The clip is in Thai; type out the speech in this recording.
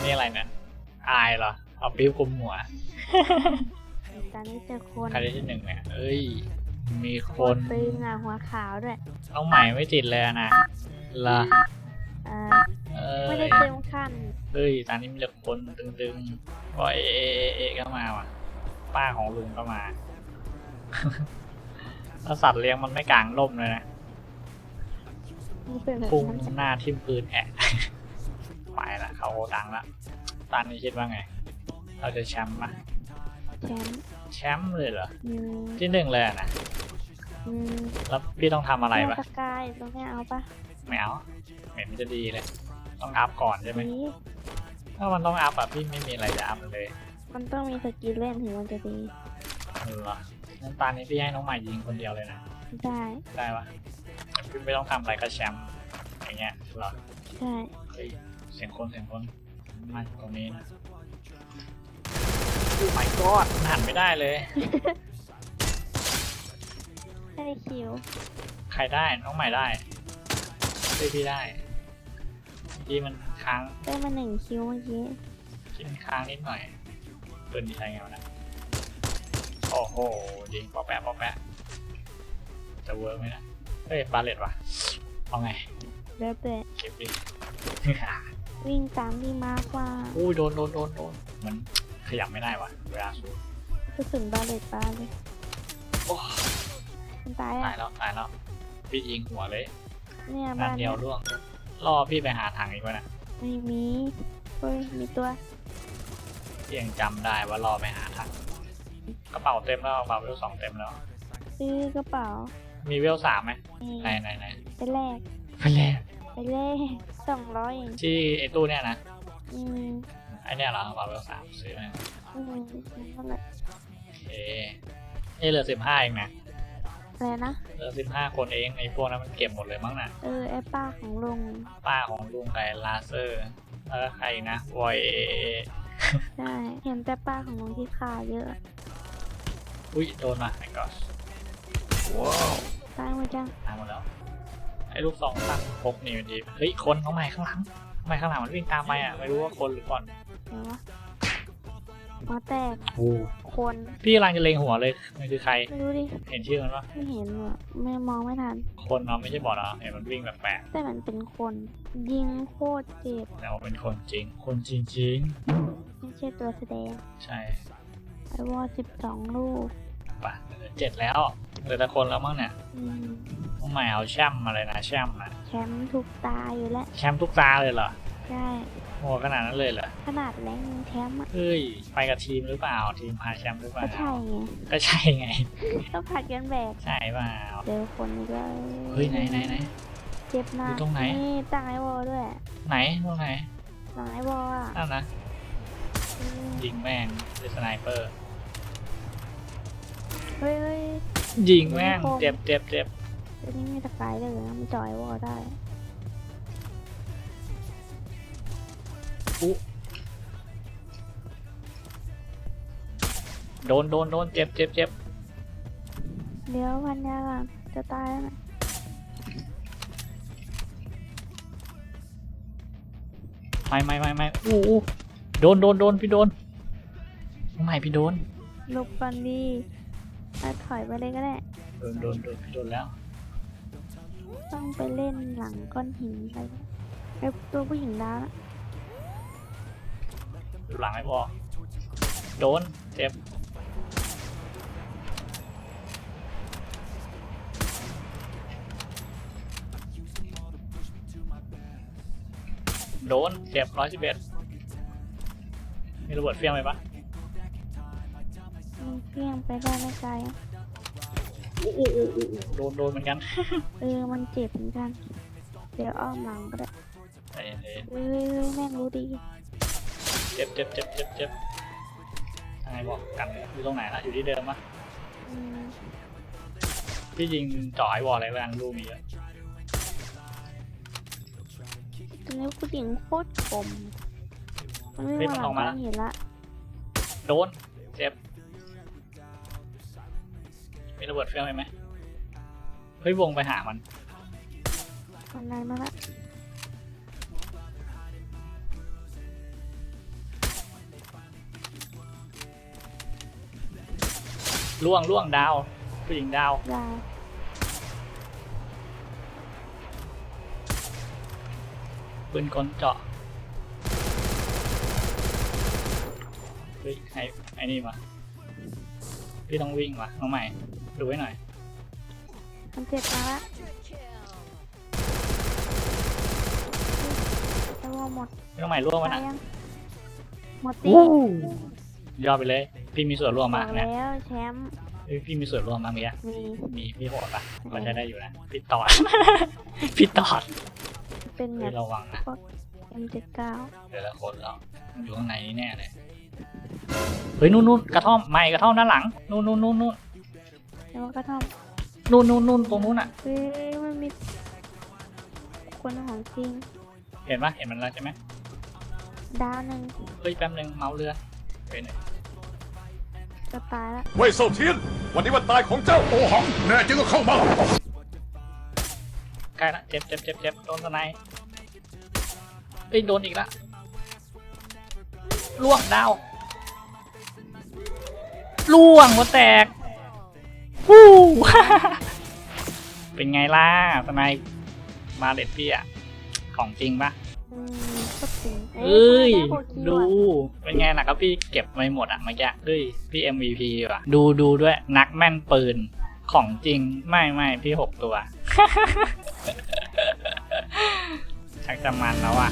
อันนี้อะไรเนี่ยอายเหรอ เอาปิ้วคลุมหัวตอนนี้เจอคนใครได้ที่หนึ่งเนี่ยเอ้ย มีคคนนตึงอะหัวขาวด้วยน้องใหม่ไม่ติดเลยอะนะละเออเอไม่้ได้ยเติมขั้นเฮ้ยตอนนี้มีแต่คนตึงๆบอกเอะเอะเอะเอะก็มาว่ะ ป้าของลุงก็มา แล้วสัตว์เลี้ยงมันไม่กลางร่มเลยนะ นี่เป็นแบบพุ่งนั้นหน้าทิ่มพื้นแอะ ไปละเขาดังละตอนนี้คิดว่าไง เราจะแชมป์ปะแชมป์แชมป์เลยเหรอ อืมที่หนึ่งเลยอะนะ อืมแล้วพี่ต้องทำอะไรปะสกายตรงนี้เอาปะไม่เอาเห็นจะดีเลย ต้องอัพก่อนใช่ไหม นี่ถ้ามันต้องอัพอะพี่ไม่มีอะไรจะอัพเลยมันต้องมีสกิลเล่นถึงมันจะดีเหรองั้นตอนนี้พี่ให้น้องใหม่ยิงคนเดียวเลยนะ ได้ได้ปะพี่ไม่ต้องทำอะไรก็แชมป์อย่างเงี้ยเหรอใช่เฮ้ย เสียงคนเสียงคนมาตรงนี้นะโอ้ my god มันหันไม่ได้เลยไม่ได้คิวใครได้น้องใหม่ได้เฮ้ยพี่ได้เมื่อกี้มันค้างได้มาหนึ่งคิวเมื่อกี้กินค้างนิดหน่อยปืนดีใช้ไงวะนะโอ้โหยิงปอแปะปอแปะจะเวิร์กไหมนะเฮ้ยบาเลตวะเอาไงเริ่มเตะเก็บดิ วิ่งตามที่มากกว่าอุ้ยโดนโดนโดนโดนมันขยับไม่ได้วะเวลาสู้กระสุนบาเลตปาเลยโอ้มันตายตาอะยแล้วตายแล้วพี่ยิงหัวเลยเนี่ยนับ้าดนเดีเนี่ยยวร่วงรอพี่ไปหาถังอีกวะนะไม่มีเฮ้ยมีตัวพี่ยังจำได้ว่ารอไปหาถังกระเป๋าเต็มแล้วกระเป๋าเวลสองเต็มแล้ว ซื้อกระเป๋ามีเวลสามไหมนี่ไหนไหนไหนไปแลกไปแล้ว ไปแลกสองร้อยเองที่ไอ้ตู้เนี่ยนะอืมไอ้เนี่ยเหรอกระเป๋าเวลสามซื้อมาอืมนั่นแหละโอเคเอ้ยเหลือสิบห้าเองนะอะไรนะเหลือสิบห้าคนเองไอ้พวกนั้นมันเก็บหมดเลยมั้งน่ะเออไอ้ป้าของลุงป้าของลุงไก่ลาเซอร์แล้วก็ใครอีกนะวอยเอเอใช่เห็นแต่ป้าของลุงที่ขาเยอะอุ้ยโดนมาไอ้กอสว้าวตายหมดจังตายหมดแล้ว ไอ้ลูกสองตั้งพกนี่มันดีเฮ้ยคนเขาใหม่ข้างหลังทำไมข้างหลังมันวิ่งตามไปอะไม่รู้ว่าคนหรือบอลเดี๋ยววะหัวแตกคนพี่กำลังจะเล็งหัวเลยมันคือใครไม่รู้ดิเห็นชื่อมันปะไม่เห็นว่ะไม่มองไม่ทัน คนเนาะไม่ใช่บอลเนาะเห็นมันวิ่งแปลกแต่มันเป็นคนยิงโคตรเจ็บๆแต่ว่าเป็นคนจริง คนจริงไม่ใช่ตัวแสดงๆใช่ไอวอสิบสองลูกปะเหลือเจ็ดแล้ว เหลือแต่คนแล้วมั้งเนี่ยอืมต้องใหม่เอาแชมป์มาเลยนะแชมป์นะแชมป์ทุกตาอยู่แล้วแชมป์ทุกตาเลยเหรอใช่โหขนาดนั้นเลยเหรอขนาดแรงยังแชมป์อะเฮ้ยไปกับทีมหรือเปล่าทีมพาแชมป์หรือเปล่าก็ใช่ไงก็ใช่ไง ก็ผัดกันแบกใช่เปล่าเจอคนอีกแล้วเฮ้ยไหนไหนไหน เจ็บหนัอกยู่ตรงไหน นี่ตั้งไอวอลด้วยไหนตรงไหนหลังไอวอลอะนั่นนะอืมยิงแม่งด้วยสไนเปอร์เฮ้ยเฮ้ย ยิงแม่งคมเจ็บเจ็บเจ็บเดี๋ยวนี้มีตะไคร้เลยนะมันจ่อไอวอลได้อุ๊โดนโดนโดนเจ็บเจ็บเจ็บเดี๋ยวพันยาก่อนจะตายแล้วนะไม่ไม่ไม่ไม่อู้อู้โดนโดนโดนพี่โดนไม่พี่โดนหลบก่อนดี เอาถอยไปเลยก็ได้ โดนโดนโดนพี่โดนแล้ว ต้องไปเล่นหลังก้อนหินไปไอตัวผู้หญิงดาวนะอยู่หลังไอ้บอโดนเจ็บโดนเจ็บร้อยสิบเอ็ดมีระเบิดเฟี้ยงไหมปะมัน เพี้ยงไปได้ไม่ไกลอะอู้อู้อู้อู้โดนโดนเหมือนกันเออมันเจ็บเหมือนกัน เดี๋ยวอ้อมหลังก็ได้ใจเย็นเอ้ยแม่งรู้ดีเจ็บเจ็บเจ็บเจ็บเจ็บทางไงบอกกันอยู่ตรงไหนละอยู่ที่เดิมปะอืมพี่ยิงจ่อไอ้วอลอะไรแวนลูกมีเยอะตอนนี้ผู้หญิงโคตรกลมมันไม่มาหลังก้อนหินละโดนเจ็บ มีระเบิดเฟี้ยวไหมเฮ้ยวงไปหามันอะไรมาละล่วงล่วงดาวผู้หญิงดาวปืนกลเจาะเฮ้ยไอ้ไอ้นี่มา พี่ต้องวิ่งวะน้องใหม่ดูไว้หน่อยมันเจ็บมาละจะว่าหมดพี่น้องใหม่ร่วงวะตายนะยังหมดตียอดไปเลย พี่มีส่วนร่วมบมาอกเนี่ยแล้วแชมป์เฮ้ยพี่มีส่วนร่วมมาเมื่อกี้มีมีพี่โหดปะก็ใช้ได้อยู่นะพี่ตอด พี่ตอดเป็นแบเฮ้ยบระวังนะ M79 เดี๋ยวละคนเราอยู่ข้างในนี่แน่เลย เฮ้ยนู่นนู่นกระท่อมไม่กระท่อมด้านหลังนู่นนู่นนู่นนู่นแล้วก็ทนู่นนู่นนู่นตรงนู้นอะำเฮ้ยมันมีคนของจริง เห็นปะเห็นมันแล้วใช่ไหมดาวหนึ่งเฮ้ยแป๊บนึงเมาส์เรือไปไหนจะตายละเว่ยเซาเทียนวันนี้วันตายของเจ้าโอหังแน่จริงก็เข้ามาใกล้ละเจ็บเจ็บเจ็บเจ็บโดนสไนด์เฮ้ยโดนอีกละล่วงดาว ล่วงหัวแตกฟู้เป็นไงล่ะสไนด์มาเด็ดพี่อะของจริงปะอืมก็จริงเอ้ยทำไมไโคคิดูอะเป็นไงล่ะครับพี่เก็บไว้หมดอะเมื่อกี้ด้วยพี่ MVP ว่ะ ดูดูด้วย นักแม่นปืน ของจริง ไม่ไม่พี่หกตัว ชักจะมันแล้วอะ